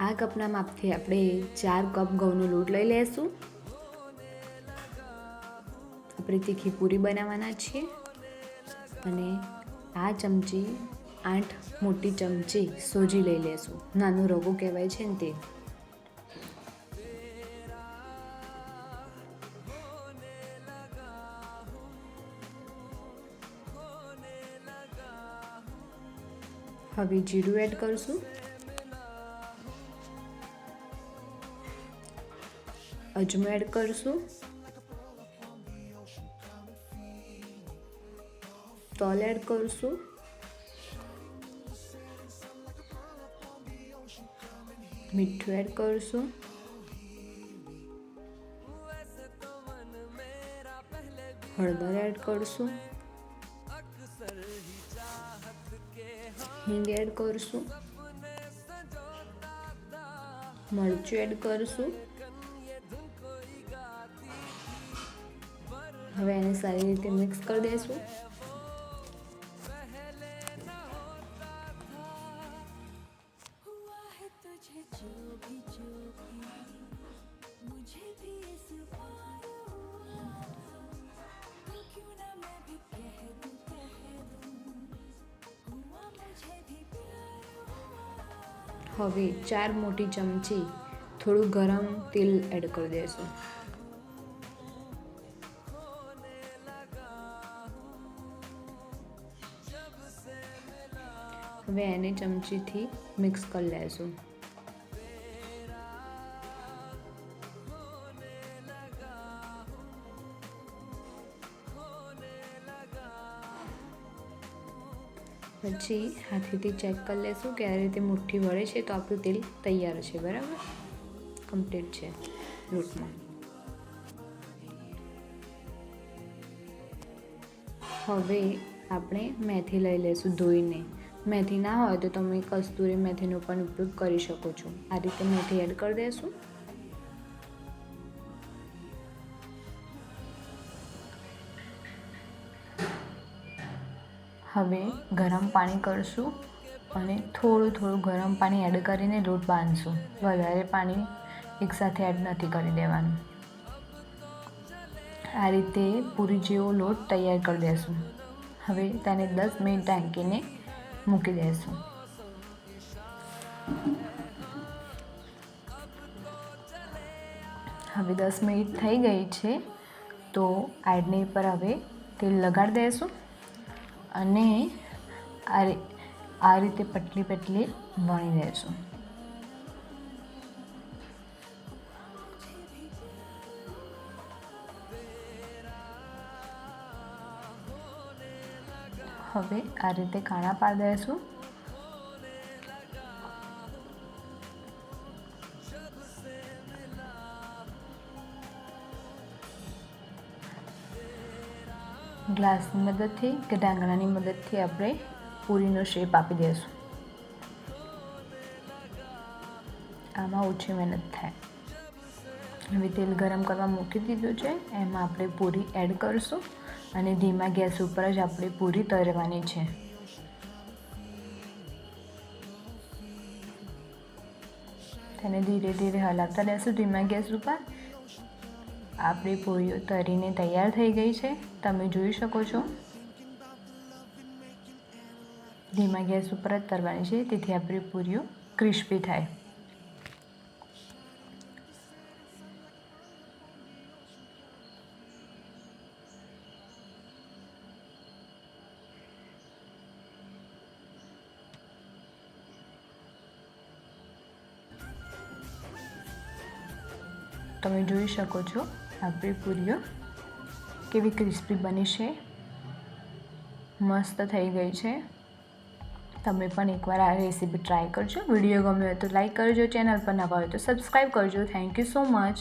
આ કપના માપથી આપણે ચાર કપ ઘઉંનો લોટ લઈ લઈશું આપણે તીખી પૂરી બનાવવાના છીએ અને આ ચમચી આઠ મોટી ચમચી સોજી લઈ લેશું. નાનું રગો કહેવાય છે ને તે. હવે જીરું એડ કરશું. અજમો એડ કરશું. તલ એડ કરશું. મીઠું એડ કરશું. હળદર એડ કરશું. હિંગ એડ કરશું. મરચું એડ કરશું. હવે એને સારી રીતે મિક્સ કરી દઈશું હવે ચાર મોટી ચમચી થોડું ગરમ તેલ એડ કરી દેશું. હવે એને ચમચીથી મિક્સ કરી લેશું. પછી હાથેથી ચેક કરી લેશું કે આ રીતે મુઠ્ઠી વળે છે તો આપણું તેલ તૈયાર છે, બરાબર? કમ્પ્લીટ છે લોટમાં. હવે આપણે મેથી લઈ લઈશું ધોઈને. મેથી ના હોય તો તમે કસ્તુરી મેથીનો પણ ઉપયોગ કરી શકો છો. આ રીતે મેથી એડ કરી દઈશું હવે ગરમ પાણી કરશું અને થોડું થોડું ગરમ પાણી એડ કરીને લોટ બાંધશું. વધારે પાણી એકસાથે એડ નથી કરી દેવાનું. આ રીતે પૂરી જેવો લોટ તૈયાર કરી દેશું. હવે તેને દસ મિનિટ ઢાંકીને મૂકી દઈશું હવે દસ મિનિટ થઈ ગઈ છે. તો આડની પર હવે તેલ લગાડી દઈશું અને આ આ રીતે પટલી પટલી વણી દઈશું હવે આ રીતે કાણા પાડી દઈશું. ગ્લાસની મદદથી કે ડાંગણાની મદદથી આપણે પૂરીનો શેપ આપી દઈશું. આમાં ઓછી મહેનત થાય. હવે તેલ ગરમ કરવા મૂકી દીધું છે. એમાં આપણે પૂરી એડ કરીશું અને ધીમા ગેસ ઉપર જ આપણે પૂરી તરવાની છે. તેને ધીરે ધીરે હલાવતા રહેશું ધીમા ગેસ ઉપર. આપણી પૂરીઓ તરીને તૈયાર થઈ ગઈ છે. તમે જોઈ શકો છો. ધીમા ગેસ ઉપર જ તરવાની છે. તેથી આપણી પૂરીઓ ક્રિસ્પી થાય. તમે જોઈ શકો છો આપણી પૂરીઓ કેવી ક્રિસ્પી બની છે. મસ્ત થઈ ગઈ છે. તમે પણ એકવાર આ રેસીપી ટ્રાય કરજો. વીડિયો ગમ્યો હોય તો લાઈક કરજો, ચેનલ પર નવા હોય તો સબસ્ક્રાઈબ કરજો. Thank you so much